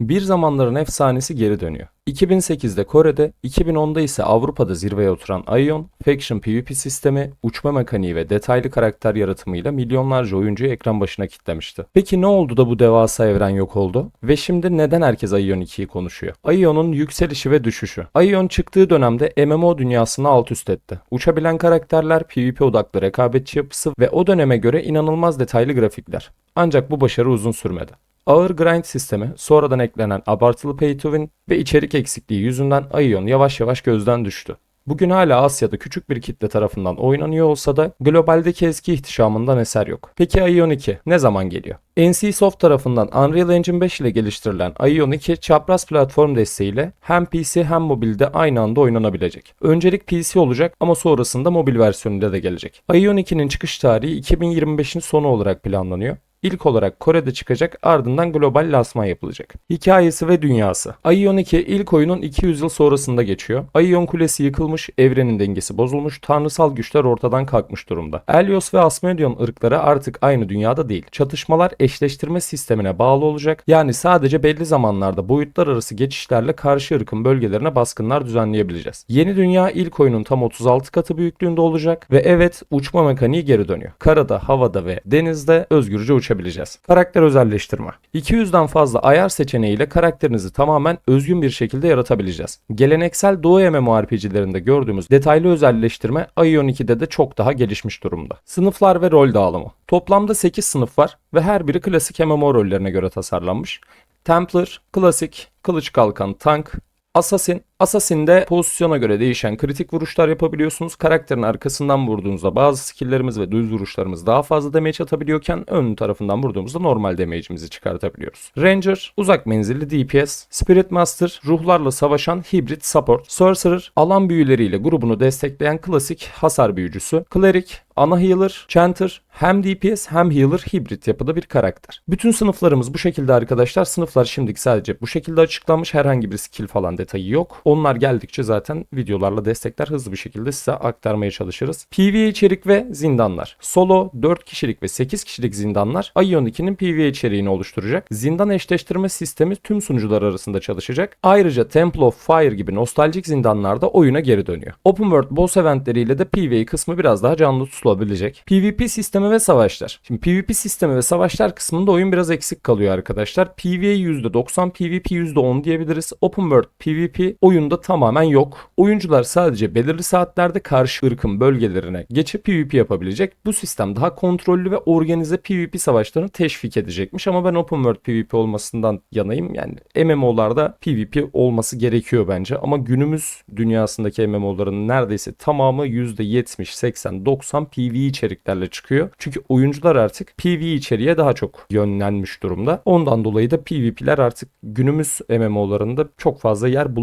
Bir zamanların efsanesi geri dönüyor. 2008'de Kore'de, 2010'da ise Avrupa'da zirveye oturan Aion, Faction PvP sistemi, uçma mekaniği ve detaylı karakter yaratımıyla milyonlarca oyuncuyu ekran başına kitlemişti. Peki ne oldu da bu devasa evren yok oldu? Ve şimdi neden herkes Aion 2'yi konuşuyor? Aion'un yükselişi ve düşüşü. Aion çıktığı dönemde MMO dünyasını alt üst etti. Uçabilen karakterler, PvP odaklı rekabetçi yapısı ve o döneme göre inanılmaz detaylı grafikler. Ancak bu başarı uzun sürmedi. Ağır grind sistemi, sonradan eklenen abartılı pay to win ve içerik eksikliği yüzünden Aion yavaş yavaş gözden düştü. Bugün hala Asya'da küçük bir kitle tarafından oynanıyor olsa da globaldeki eski ihtişamından eser yok. Peki Aion 2 ne zaman geliyor? NCSoft tarafından Unreal Engine 5 ile geliştirilen Aion 2 çapraz platform desteğiyle hem PC hem mobilde aynı anda oynanabilecek. Öncelik PC olacak ama sonrasında mobil versiyonuyla da gelecek. Aion 2'nin çıkış tarihi 2025'in sonu olarak planlanıyor. İlk olarak Kore'de çıkacak ardından global lansman yapılacak. Hikayesi ve dünyası. Aion 2 ilk oyunun 200 yıl sonrasında geçiyor. Aion kulesi yıkılmış, evrenin dengesi bozulmuş, tanrısal güçler ortadan kalkmış durumda. Elyos ve Asmodeon ırkları artık aynı dünyada değil. Çatışmalar eşleştirme sistemine bağlı olacak. Yani sadece belli zamanlarda boyutlar arası geçişlerle karşı ırkın bölgelerine baskınlar düzenleyebileceğiz. Yeni dünya ilk oyunun tam 36 katı büyüklüğünde olacak ve evet uçma mekaniği geri dönüyor. Karada, havada ve denizde özgürce uçabileceğiz. Karakter özelleştirme. 200'den fazla ayar seçeneğiyle karakterinizi tamamen özgün bir şekilde yaratabileceğiz. Geleneksel Doğu MMORPG'lerinde gördüğümüz detaylı özelleştirme Aion 2'de de çok daha gelişmiş durumda. Sınıflar ve rol dağılımı. Toplamda 8 sınıf var ve her biri klasik MMO rollerine göre tasarlanmış. Templar, klasik, kılıç kalkan, tank, Assassin. Assassin'de pozisyona göre değişen kritik vuruşlar yapabiliyorsunuz. Karakterin arkasından vurduğunuzda bazı skill'lerimiz ve düz vuruşlarımız daha fazla damage atabiliyorken ön tarafından vurduğumuzda normal damage'imizi çıkartabiliyoruz. Ranger, uzak menzilli DPS. Spirit Master, ruhlarla savaşan hibrit support. Sorcerer, alan büyüleriyle grubunu destekleyen klasik hasar büyücüsü. Cleric, ana healer, chanter, hem DPS hem healer hibrit yapıda bir karakter. Bütün sınıflarımız bu şekilde arkadaşlar. Sınıflar şimdilik sadece bu şekilde açıklanmış. Herhangi bir skill falan detayı yok. Onlar geldikçe zaten videolarla destekler hızlı bir şekilde size aktarmaya çalışırız. PvE içerik ve zindanlar. Solo 4 kişilik ve 8 kişilik zindanlar Aion 2'nin PvE içeriğini oluşturacak. Zindan eşleştirme sistemi tüm sunucular arasında çalışacak. Ayrıca Temple of Fire gibi nostaljik zindanlarda oyuna geri dönüyor. Open World boss eventleriyle de PvE kısmı biraz daha canlı tutulabilecek. PvP sistemi ve savaşlar. Şimdi PvP sistemi ve savaşlar kısmında oyun biraz eksik kalıyor arkadaşlar. PvE %90, PvP %10 diyebiliriz. Open World PvP oyunda tamamen yok. Oyuncular sadece belirli saatlerde karşı ırkın bölgelerine geçip PvP yapabilecek. Bu sistem daha kontrollü ve organize PvP savaşlarını teşvik edecekmiş ama ben Open World PvP olmasından yanayım. Yani MMO'larda PvP olması gerekiyor bence ama günümüz dünyasındaki MMO'ların neredeyse tamamı %70, 80, 90 PvE içeriklerle çıkıyor. Çünkü oyuncular artık PvE içeriğe daha çok yönlenmiş durumda. Ondan dolayı da PvP'ler artık günümüz MMO'larında çok fazla yer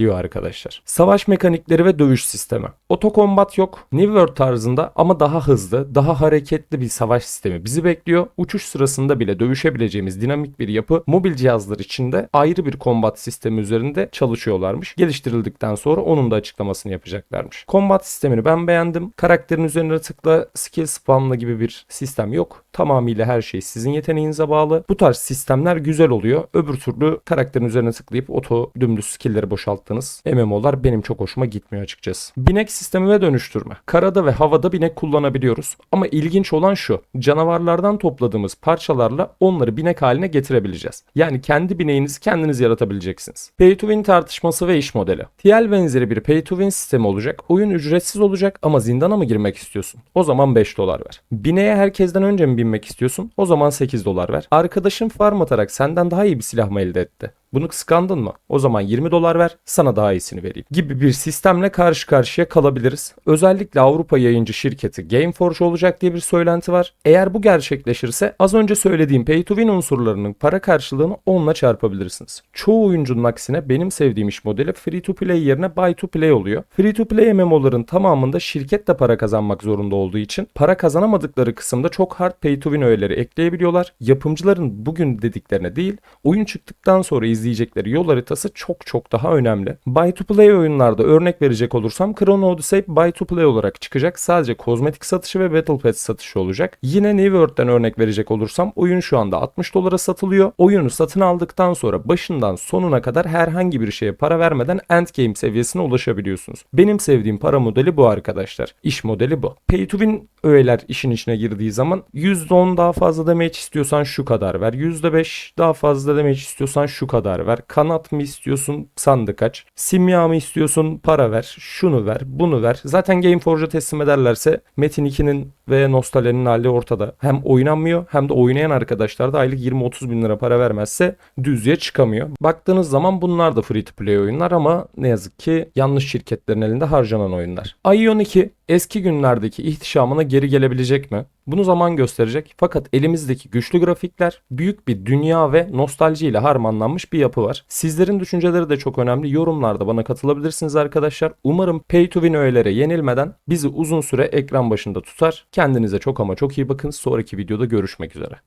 bulamayabiliyor arkadaşlar. Savaş mekanikleri ve dövüş sistemi. Otokombat yok. New World tarzında ama daha hızlı, daha hareketli bir savaş sistemi bizi bekliyor. Uçuş sırasında bile dövüşebileceğimiz dinamik bir yapı mobil cihazlar içinde ayrı bir kombat sistemi üzerinde çalışıyorlarmış. Geliştirildikten sonra onun da açıklamasını yapacaklarmış. Kombat sistemini ben beğendim. Karakterin üzerine tıkla skill spamla gibi bir sistem yok. Tamamıyla her şey sizin yeteneğinize bağlı. Bu tarz sistemler güzel oluyor. Öbür türlü karakterin üzerine tıklayıp oto dümdüz skill'leri boşalttığınız MMO'lar benim çok hoşuma gitmiyor açıkçası. Binek sistemi ve dönüştürme. Karada ve havada binek kullanabiliyoruz. Ama ilginç olan şu. Canavarlardan topladığımız parçalarla onları binek haline getirebileceğiz. Yani kendi bineğinizi kendiniz yaratabileceksiniz. Pay to win tartışması ve iş modeli. TL benzeri bir pay to win sistemi olacak. Oyun ücretsiz olacak ama zindana mı girmek istiyorsun? O zaman 5 dolar ver. Bineğe herkesten önce mi binmek istiyorsun? O zaman 8 dolar ver. Arkadaşın farm atarak senden daha iyi bir silah mı elde etti? Bunu kıskandın mı? O zaman 20 dolar ver, sana daha iyisini vereyim. Gibi bir sistemle karşı karşıya kalabiliriz. Özellikle Avrupa yayıncı şirketi Gameforge olacak diye bir söylenti var. Eğer bu gerçekleşirse az önce söylediğim pay to win unsurlarının para karşılığını 10'la çarpabilirsiniz. Çoğu oyuncunun aksine benim sevdiğim iş modeli free to play yerine buy to play oluyor. Free to play MMO'ların tamamında şirket de para kazanmak zorunda olduğu için para kazanamadıkları kısımda çok hard pay to win öğeleri ekleyebiliyorlar. Yapımcıların bugün dediklerine değil, oyun çıktıktan sonra izleyecekleri yol haritası çok çok daha önemli. Buy to play oyunlarda örnek verecek olursam Chrono Odyssey buy to play olarak çıkacak. Sadece kozmetik satışı ve Battle Pass satışı olacak. Yine New World'den örnek verecek olursam oyun şu anda 60 dolara satılıyor. Oyunu satın aldıktan sonra başından sonuna kadar herhangi bir şeye para vermeden endgame seviyesine ulaşabiliyorsunuz. Benim sevdiğim para modeli bu arkadaşlar. İş modeli bu. Pay to win öğeler işin içine girdiği zaman %10 daha fazla damage istiyorsan şu kadar ver. %5 daha fazla damage istiyorsan şu kadar ver. Kanat mı istiyorsun sandık aç. Simya mı istiyorsun para ver. Şunu ver bunu ver. Zaten Gameforge'a teslim ederlerse Metin 2'nin ve Nostalji'nin hali ortada. Hem oynanmıyor hem de oynayan arkadaşlar da aylık 20-30 bin lira para vermezse düzlüğe çıkamıyor. Baktığınız zaman bunlar da free to play oyunlar ama ne yazık ki yanlış şirketlerin elinde harcanan oyunlar. Ion 2 eski günlerdeki ihtişamına geri gelebilecek mi? Bunu zaman gösterecek. Fakat elimizdeki güçlü grafikler, büyük bir dünya ve nostalji ile harmanlanmış bir yapı var. Sizlerin düşünceleri de çok önemli. Yorumlarda bana katılabilirsiniz arkadaşlar. Umarım pay to win öğelere yenilmeden bizi uzun süre ekran başında tutar. Kendinize çok ama çok iyi bakın. Sonraki videoda görüşmek üzere.